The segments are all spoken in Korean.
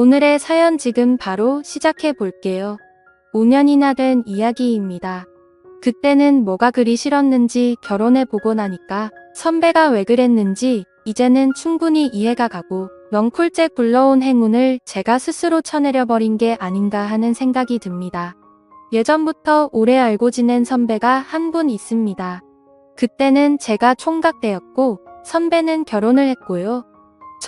오늘의 사연 지금 바로 시작해 볼게요. 5년이나 된 이야기입니다. 그때는 뭐가 그리 싫었는지 결혼해 보고 나니까 선배가 왜 그랬는지 이제는 충분히 이해가 가고 넝쿨째 굴러온 행운을 제가 스스로 쳐내려 버린 게 아닌가 하는 생각이 듭니다. 예전부터 오래 알고 지낸 선배가 한 분 있습니다. 그때는 제가 총각대였고 선배는 결혼을 했고요.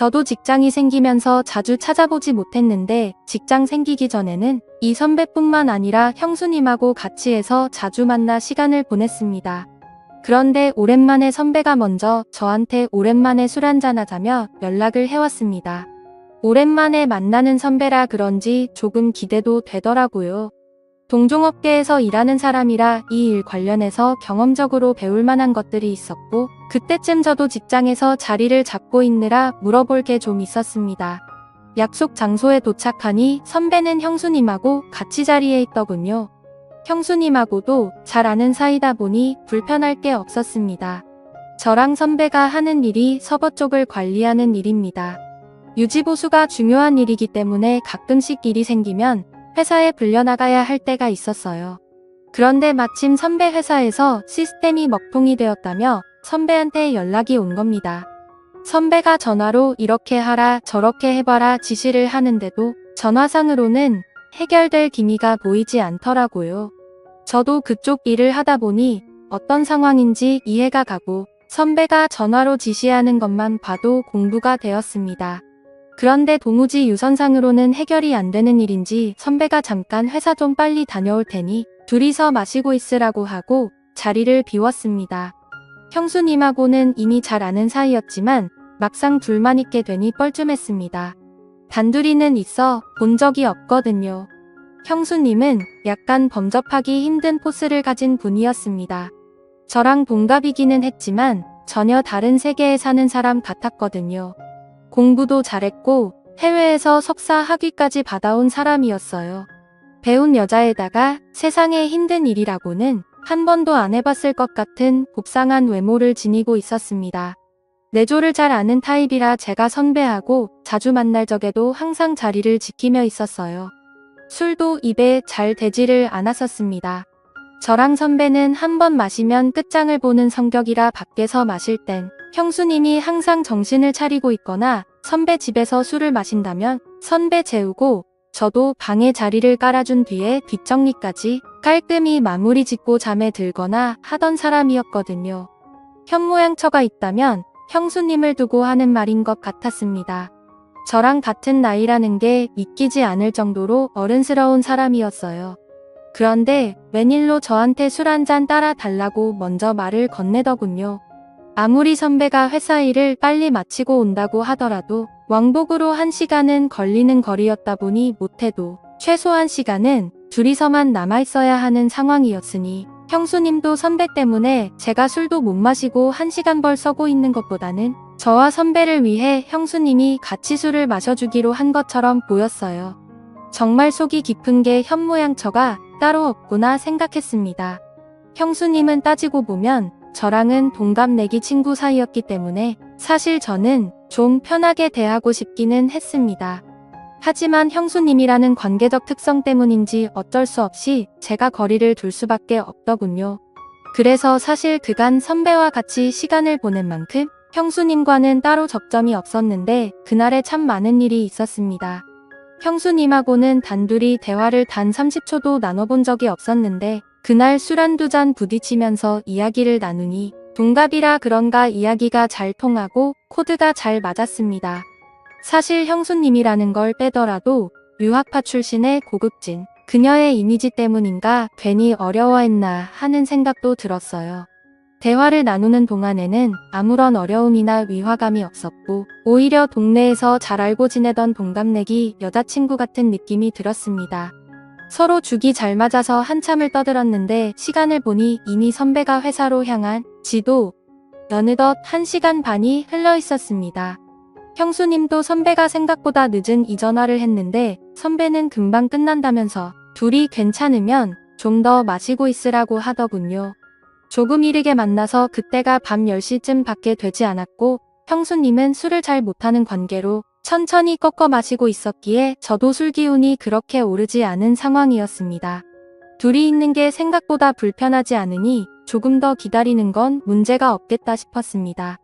저도 직장이 생기면서 자주 찾아보지 못했는데 직장 생기기 전에는 이 선배뿐만 아니라 형수님하고 같이 해서 자주 만나 시간을 보냈습니다. 그런데 오랜만에 선배가 먼저 저한테 오랜만에 술 한잔하자며 연락을 해왔습니다. 오랜만에 만나는 선배라 그런지 조금 기대도 되더라고요. 동종업계에서 일하는 사람이라 이 일 관련해서 경험적으로 배울 만한 것들이 있었고, 그때쯤 저도 직장에서 자리를 잡고 있느라 물어볼 게 좀 있었습니다. 약속 장소에 도착하니 선배는 형수님하고 같이 자리에 있더군요. 형수님하고도 잘 아는 사이다 보니 불편할 게 없었습니다. 저랑 선배가 하는 일이 서버 쪽을 관리하는 일입니다. 유지보수가 중요한 일이기 때문에 가끔씩 일이 생기면 회사에 불려나가야 할 때가 있었어요. 그런데 마침 선배 회사에서 시스템이 먹통이 되었다며 선배한테 연락이 온 겁니다. 선배가 전화로 이렇게 하라 저렇게 해봐라 지시를 하는데도 전화상으로는 해결될 기미가 보이지 않더라고요. 저도 그쪽 일을 하다 보니 어떤 상황인지 이해가 가고 선배가 전화로 지시하는 것만 봐도 공부가 되었습니다. 그런데 도무지 유선상으로는 해결이 안 되는 일인지 선배가 잠깐 회사 좀 빨리 다녀올 테니 둘이서 마시고 있으라고 하고 자리를 비웠습니다. 형수님하고는 이미 잘 아는 사이였지만 막상 둘만 있게 되니 뻘쭘했습니다. 단둘이는 있어 본 적이 없거든요. 형수님은 약간 범접하기 힘든 포스를 가진 분이었습니다. 저랑 동갑이기는 했지만 전혀 다른 세계에 사는 사람 같았거든요. 공부도 잘했고 해외에서 석사 학위까지 받아온 사람이었어요. 배운 여자에다가 세상에 힘든 일이라고는 한 번도 안 해봤을 것 같은 곱상한 외모를 지니고 있었습니다. 내조를 잘 아는 타입이라 제가 선배하고 자주 만날 적에도 항상 자리를 지키며 있었어요. 술도 입에 잘 대지를 않았었습니다. 저랑 선배는 한 번 마시면 끝장을 보는 성격이라 밖에서 마실 땐 형수님이 항상 정신을 차리고 있거나 선배 집에서 술을 마신다면 선배 재우고 저도 방에 자리를 깔아준 뒤에 뒷정리까지 깔끔히 마무리 짓고 잠에 들거나 하던 사람이었거든요. 현모양처가 있다면 형수님을 두고 하는 말인 것 같았습니다. 저랑 같은 나이라는 게 믿기지 않을 정도로 어른스러운 사람이었어요. 그런데 웬일로 저한테 술 한 잔 따라 달라고 먼저 말을 건네더군요. 아무리 선배가 회사 일을 빨리 마치고 온다고 하더라도 왕복으로 한 시간은 걸리는 거리였다 보니 못해도 최소 한 시간은 둘이서만 남아있어야 하는 상황이었으니 형수님도 선배 때문에 제가 술도 못 마시고 한 시간 벌 서고 있는 것보다는 저와 선배를 위해 형수님이 같이 술을 마셔주기로 한 것처럼 보였어요. 정말 속이 깊은 게 현모양처가 따로 없구나 생각했습니다. 형수님은 따지고 보면 저랑은 동갑내기 친구 사이였기 때문에 사실 저는 좀 편하게 대하고 싶기는 했습니다. 하지만 형수님이라는 관계적 특성 때문인지 어쩔 수 없이 제가 거리를 둘 수밖에 없더군요. 그래서 사실 그간 선배와 같이 시간을 보낸 만큼 형수님과는 따로 접점이 없었는데 그날에 참 많은 일이 있었습니다. 형수님하고는 단둘이 대화를 단 30초도 나눠본 적이 없었는데 그날 술 한두 잔 부딪히면서 이야기를 나누니 동갑이라 그런가 이야기가 잘 통하고 코드가 잘 맞았습니다. 사실 형수님이라는 걸 빼더라도 유학파 출신의 고급진 그녀의 이미지 때문인가 괜히 어려워했나 하는 생각도 들었어요. 대화를 나누는 동안에는 아무런 어려움이나 위화감이 없었고 오히려 동네에서 잘 알고 지내던 동갑내기 여자친구 같은 느낌이 들었습니다. 서로 죽이 잘 맞아서 한참을 떠들었는데 시간을 보니 이미 선배가 회사로 향한 지도 어느덧 한 시간 반이 흘러 있었습니다. 형수님도 선배가 생각보다 늦은 이 전화를 했는데 선배는 금방 끝난다면서 둘이 괜찮으면 좀 더 마시고 있으라고 하더군요. 조금 이르게 만나서 그때가 밤 10시쯤 밖에 되지 않았고 형수님은 술을 잘 못하는 관계로 천천히 꺾어 마시고 있었기에 저도 술 기운이 그렇게 오르지 않은 상황이었습니다. 둘이 있는 게 생각보다 불편하지 않으니 조금 더 기다리는 건 문제가 없겠다 싶었습니다.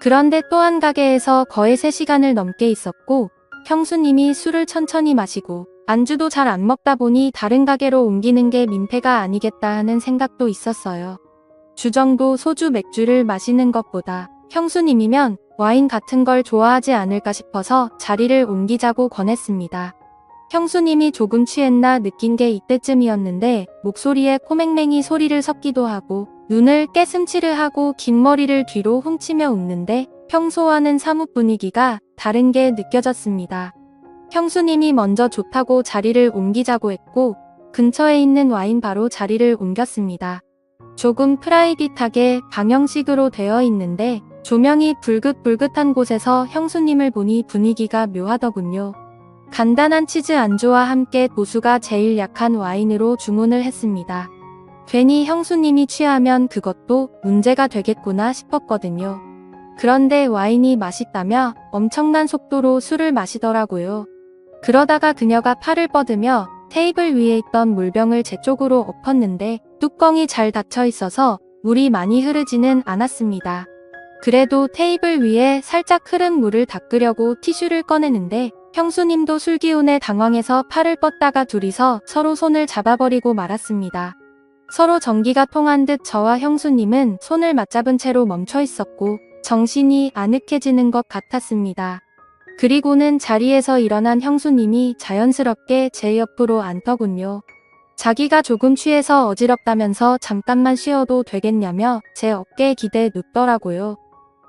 그런데 또 한 가게에서 거의 3시간을 넘게 있었고 형수님이 술을 천천히 마시고 안주도 잘 안 먹다 보니 다른 가게로 옮기는 게 민폐가 아니겠다 하는 생각도 있었어요. 주정도 소주 맥주를 마시는 것보다 형수님이면 와인 같은 걸 좋아하지 않을까 싶어서 자리를 옮기자고 권했습니다. 형수님이 조금 취했나 느낀 게 이때쯤이었는데 목소리에 코맹맹이 소리를 섞기도 하고 눈을 깨슴치를 하고 긴 머리를 뒤로 훔치며 웃는데 평소와는 사뭇 분위기가 다른 게 느껴졌습니다. 형수님이 먼저 좋다고 자리를 옮기자고 했고 근처에 있는 와인 바로 자리를 옮겼습니다. 조금 프라이빗하게 방형식으로 되어 있는데 조명이 불긋불긋한 곳에서 형수님을 보니 분위기가 묘하더군요. 간단한 치즈 안주와 함께 도수가 제일 약한 와인으로 주문을 했습니다. 괜히 형수님이 취하면 그것도 문제가 되겠구나 싶었거든요. 그런데 와인이 맛있다며 엄청난 속도로 술을 마시더라고요. 그러다가 그녀가 팔을 뻗으며 테이블 위에 있던 물병을 제 쪽으로 엎었는데 뚜껑이 잘 닫혀 있어서 물이 많이 흐르지는 않았습니다. 그래도 테이블 위에 살짝 흐른 물을 닦으려고 티슈를 꺼내는데 형수님도 술기운에 당황해서 팔을 뻗다가 둘이서 서로 손을 잡아버리고 말았습니다. 서로 전기가 통한 듯 저와 형수님은 손을 맞잡은 채로 멈춰 있었고 정신이 아늑해지는 것 같았습니다. 그리고는 자리에서 일어난 형수님이 자연스럽게 제 옆으로 앉더군요. 자기가 조금 취해서 어지럽다면서 잠깐만 쉬어도 되겠냐며 제 어깨에 기대 눕더라고요.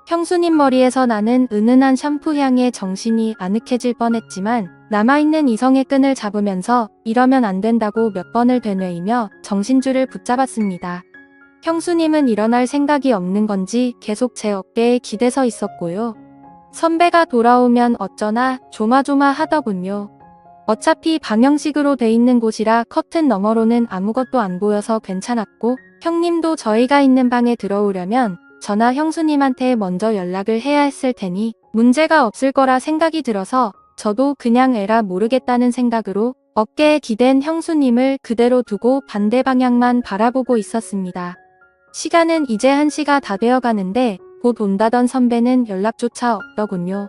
형수님 머리에서 나는 은은한 샴푸 향에 정신이 아늑해질 뻔했지만 남아있는 이성의 끈을 잡으면서 이러면 안 된다고 몇 번을 되뇌이며 정신줄을 붙잡았습니다. 형수님은 일어날 생각이 없는 건지 계속 제 어깨에 기대서 있었고요. 선배가 돌아오면 어쩌나 조마조마 하더군요. 어차피 방형식으로 돼 있는 곳이라 커튼 너머로는 아무것도 안 보여서 괜찮았고 형님도 저희가 있는 방에 들어오려면 저나 형수님한테 먼저 연락을 해야 했을 테니 문제가 없을 거라 생각이 들어서 저도 그냥 에라 모르겠다는 생각으로 어깨에 기댄 형수님을 그대로 두고 반대 방향만 바라보고 있었습니다. 시간은 이제 1시가 다 되어 가는데 곧 온다던 선배는 연락조차 없더군요.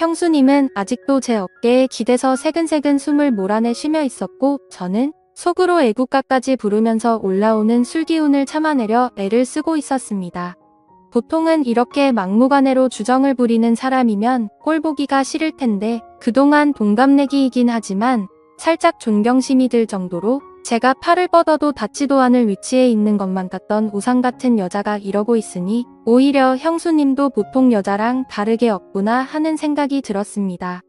형수님은 아직도 제 어깨에 기대서 새근새근 숨을 몰아내 쉬며 있었고 저는 속으로 애국가까지 부르면서 올라오는 술기운을 참아내려 애를 쓰고 있었습니다. 보통은 이렇게 막무가내로 주정을 부리는 사람이면 꼴 보기가 싫을 텐데 그동안 동갑내기이긴 하지만 살짝 존경심이 들 정도로 제가 팔을 뻗어도 닿지도 않을 위치에 있는 것만 같던 우상 같은 여자가 이러고 있으니 오히려 형수님도 보통 여자랑 다르게 없구나 하는 생각이 들었습니다.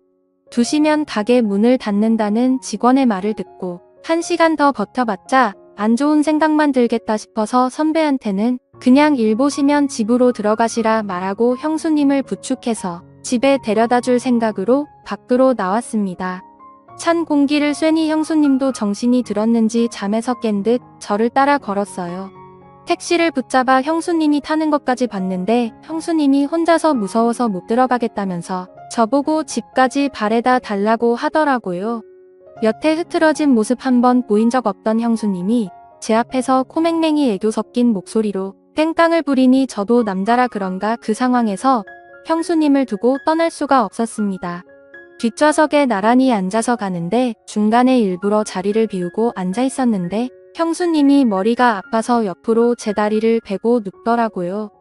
두시면 가게 문을 닫는다는 직원의 말을 듣고 한 시간 더 버텨봤자 안 좋은 생각만 들겠다 싶어서 선배한테는 그냥 일 보시면 집으로 들어가시라 말하고 형수님을 부축해서 집에 데려다 줄 생각으로 밖으로 나왔습니다. 찬 공기를 쐬니 형수님도 정신이 들었는지 잠에서 깬 듯 저를 따라 걸었어요. 택시를 붙잡아 형수님이 타는 것까지 봤는데 형수님이 혼자서 무서워서 못 들어가겠다면서 저보고 집까지 바래다 달라고 하더라고요. 여태 흐트러진 모습 한 번 보인 적 없던 형수님이 제 앞에서 코맹맹이 애교 섞인 목소리로 땡깡을 부리니 저도 남자라 그런가 그 상황에서 형수님을 두고 떠날 수가 없었습니다. 뒷좌석에 나란히 앉아서 가는데 중간에 일부러 자리를 비우고 앉아 있었는데 형수님이 머리가 아파서 옆으로 제 다리를 베고 눕더라고요.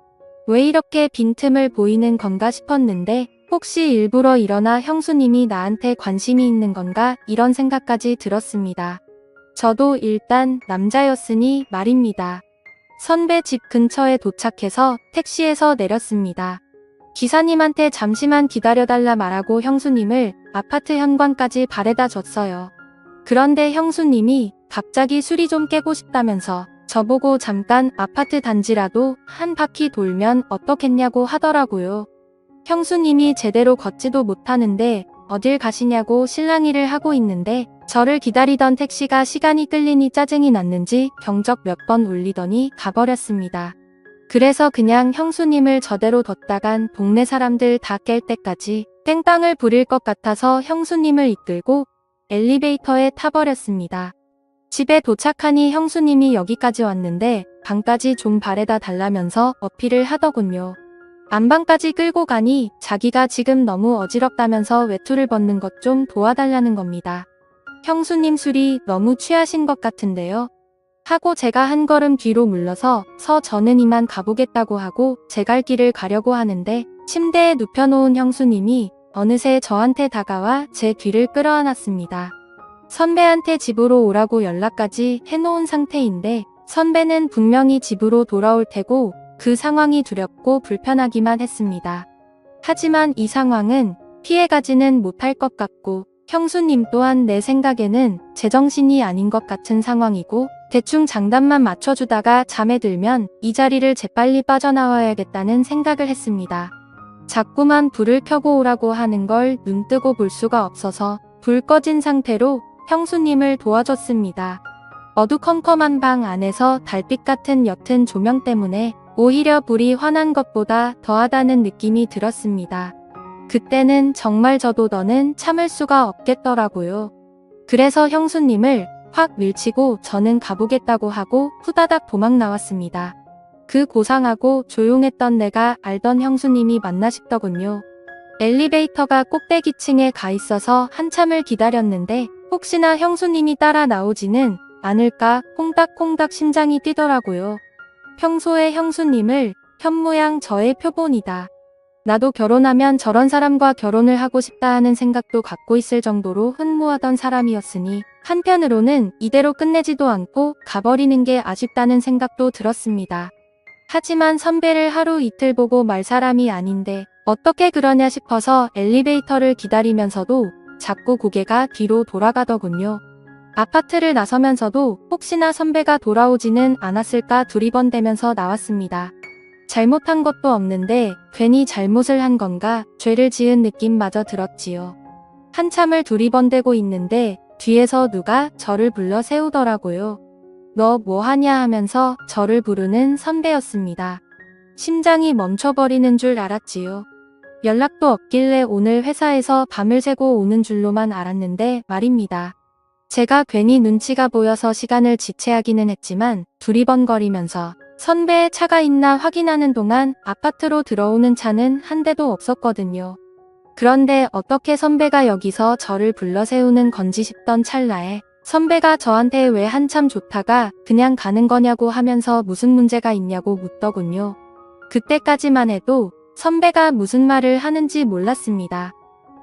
왜 이렇게 빈틈을 보이는 건가 싶었는데 혹시 일부러 일어나 형수님이 나한테 관심이 있는 건가 이런 생각까지 들었습니다. 저도 일단 남자였으니 말입니다. 선배 집 근처에 도착해서 택시에서 내렸습니다. 기사님한테 잠시만 기다려달라 말하고 형수님을 아파트 현관까지 바래다 줬어요. 그런데 형수님이 갑자기 술이 좀 깨고 싶다면서 저보고 잠깐 아파트 단지라도 한 바퀴 돌면 어떻겠냐고 하더라고요. 형수님이 제대로 걷지도 못하는데 어딜 가시냐고 실랑이를 하고 있는데 저를 기다리던 택시가 시간이 끌리니 짜증이 났는지 경적 몇 번 울리더니 가버렸습니다. 그래서 그냥 형수님을 저대로 뒀다간 동네 사람들 다 깰 때까지 땡깡을 부릴 것 같아서 형수님을 이끌고 엘리베이터에 타버렸습니다. 집에 도착하니 형수님이 여기까지 왔는데 방까지 좀 바래다 달라면서 어필을 하더군요. 안방까지 끌고 가니 자기가 지금 너무 어지럽다면서 외투를 벗는 것 좀 도와달라는 겁니다. 형수님 술이 너무 취하신 것 같은데요. 하고 제가 한 걸음 뒤로 물러서 서 저는 이만 가보겠다고 하고 제 갈 길을 가려고 하는데 침대에 눕혀놓은 형수님이 어느새 저한테 다가와 제 뒤를 끌어안았습니다. 선배한테 집으로 오라고 연락까지 해놓은 상태인데 선배는 분명히 집으로 돌아올 테고 그 상황이 두렵고 불편하기만 했습니다. 하지만 이 상황은 피해가지는 못할 것 같고 형수님 또한 내 생각에는 제정신이 아닌 것 같은 상황이고 대충 장단만 맞춰주다가 잠에 들면 이 자리를 재빨리 빠져나와야겠다는 생각을 했습니다. 자꾸만 불을 켜고 오라고 하는 걸 눈뜨고 볼 수가 없어서 불 꺼진 상태로 형수님을 도와줬습니다. 어두컴컴한 방 안에서 달빛 같은 옅은 조명 때문에 오히려 불이 환한 것보다 더하다는 느낌이 들었습니다. 그때는 정말 저도 너는 참을 수가 없겠더라고요. 그래서 형수님을 확 밀치고 저는 가보겠다고 하고 후다닥 도망 나왔습니다. 그 고상하고 조용했던 내가 알던 형수님이 맞나 싶더군요. 엘리베이터가 꼭대기층에 가 있어서 한참을 기다렸는데 혹시나 형수님이 따라 나오지는 않을까 콩닥콩닥 심장이 뛰더라고요. 평소에 형수님을 현모양 저의 표본이다. 나도 결혼하면 저런 사람과 결혼을 하고 싶다 하는 생각도 갖고 있을 정도로 흠모하던 사람이었으니 한편으로는 이대로 끝내지도 않고 가버리는 게 아쉽다는 생각도 들었습니다. 하지만 선배를 하루 이틀 보고 말 사람이 아닌데 어떻게 그러냐 싶어서 엘리베이터를 기다리면서도 자꾸 고개가 뒤로 돌아가더군요. 아파트를 나서면서도 혹시나 선배가 돌아오지는 않았을까 두리번대면서 나왔습니다. 잘못한 것도 없는데 괜히 잘못을 한 건가 죄를 지은 느낌마저 들었지요. 한참을 두리번대고 있는데 뒤에서 누가 저를 불러 세우더라고요. 너 뭐하냐 하면서 저를 부르는 선배였습니다. 심장이 멈춰버리는 줄 알았지요. 연락도 없길래 오늘 회사에서 밤을 새고 오는 줄로만 알았는데 말입니다. 제가 괜히 눈치가 보여서 시간을 지체하기는 했지만 두리번거리면서 선배의 차가 있나 확인하는 동안 아파트로 들어오는 차는 한 대도 없었거든요. 그런데 어떻게 선배가 여기서 저를 불러 세우는 건지 싶던 찰나에 선배가 저한테 왜 한참 좋다가 그냥 가는 거냐고 하면서 무슨 문제가 있냐고 묻더군요. 그때까지만 해도 선배가 무슨 말을 하는지 몰랐습니다.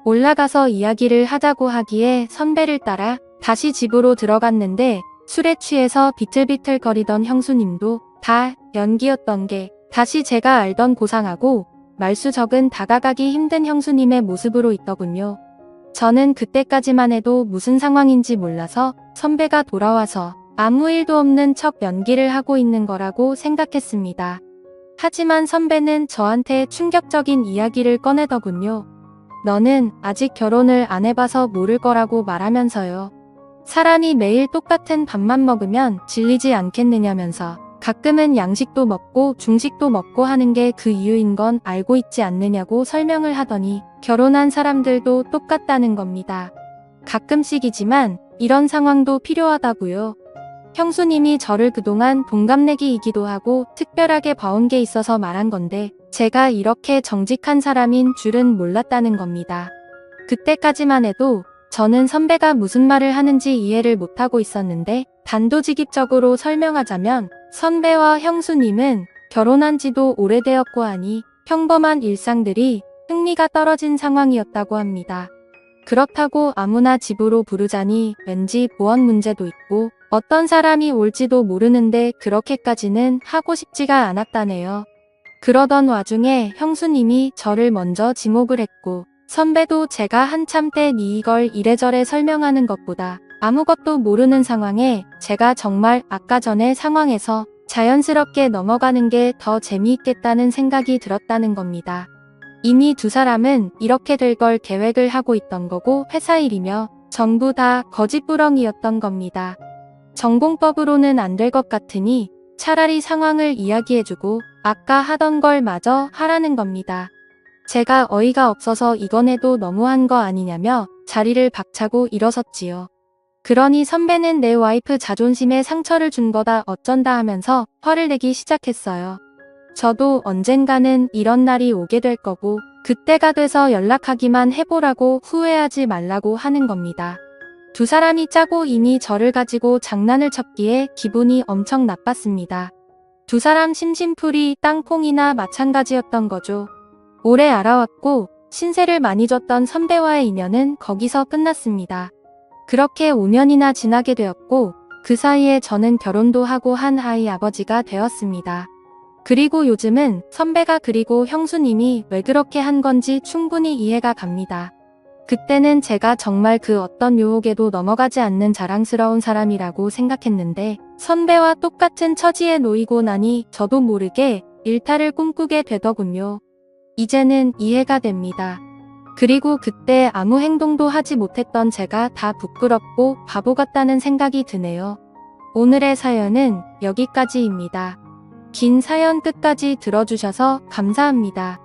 올라가서 이야기를 하자고 하기에 선배를 따라 다시 집으로 들어갔는데 술에 취해서 비틀비틀 거리던 형수님도 다 연기였던 게 다시 제가 알던 고상하고 말수적은 다가가기 힘든 형수님의 모습으로 있더군요. 저는 그때까지만 해도 무슨 상황인지 몰라서 선배가 돌아와서 아무 일도 없는 척 연기를 하고 있는 거라고 생각했습니다. 하지만 선배는 저한테 충격적인 이야기를 꺼내더군요. 너는 아직 결혼을 안 해봐서 모를 거라고 말하면서요. 사람이 매일 똑같은 밥만 먹으면 질리지 않겠느냐면서 가끔은 양식도 먹고 중식도 먹고 하는 게 그 이유인 건 알고 있지 않느냐고 설명을 하더니 결혼한 사람들도 똑같다는 겁니다. 가끔씩이지만 이런 상황도 필요하다고요. 형수님이 저를 그동안 동갑내기이기도 하고 특별하게 봐온 게 있어서 말한 건데 제가 이렇게 정직한 사람인 줄은 몰랐다는 겁니다. 그때까지만 해도 저는 선배가 무슨 말을 하는지 이해를 못하고 있었는데 단도직입적으로 설명하자면 선배와 형수님은 결혼한 지도 오래되었고 하니 평범한 일상들이 흥미가 떨어진 상황이었다고 합니다. 그렇다고 아무나 집으로 부르자니 왠지 보안 문제도 있고 어떤 사람이 올지도 모르는데 그렇게까지는 하고 싶지가 않았다네요. 그러던 와중에 형수님이 저를 먼저 지목을 했고 선배도 제가 한참 때니 이걸 이래저래 설명하는 것보다 아무것도 모르는 상황에 제가 정말 아까 전에 상황에서 자연스럽게 넘어가는 게 더 재미있겠다는 생각이 들었다는 겁니다. 이미 두 사람은 이렇게 될 걸 계획을 하고 있던 거고 회사 일이며 전부 다 거짓부렁이었던 겁니다. 전공법으로는 안 될 것 같으니 차라리 상황을 이야기해주고 아까 하던 걸 마저 하라는 겁니다. 제가 어이가 없어서 이건 해도 너무한 거 아니냐며 자리를 박차고 일어섰지요. 그러니 선배는 내 와이프 자존심에 상처를 준 거다 어쩐다 하면서 화를 내기 시작했어요. 저도 언젠가는 이런 날이 오게 될 거고 그때가 돼서 연락하기만 해보라고 후회하지 말라고 하는 겁니다. 두 사람이 짜고 이미 저를 가지고 장난을 쳤기에 기분이 엄청 나빴습니다. 두 사람 심심풀이 땅콩이나 마찬가지였던 거죠. 오래 알아왔고 신세를 많이 졌던 선배와의 인연은 거기서 끝났습니다. 그렇게 5년이나 지나게 되었고 그 사이에 저는 결혼도 하고 한 아이 아버지가 되었습니다. 그리고 요즘은 선배가 그리고 형수님이 왜 그렇게 한 건지 충분히 이해가 갑니다. 그때는 제가 정말 그 어떤 유혹에도 넘어가지 않는 자랑스러운 사람이라고 생각했는데 선배와 똑같은 처지에 놓이고 나니 저도 모르게 일탈을 꿈꾸게 되더군요. 이제는 이해가 됩니다. 그리고 그때 아무 행동도 하지 못했던 제가 다 부끄럽고 바보 같다는 생각이 드네요. 오늘의 사연은 여기까지입니다. 긴 사연 끝까지 들어주셔서 감사합니다.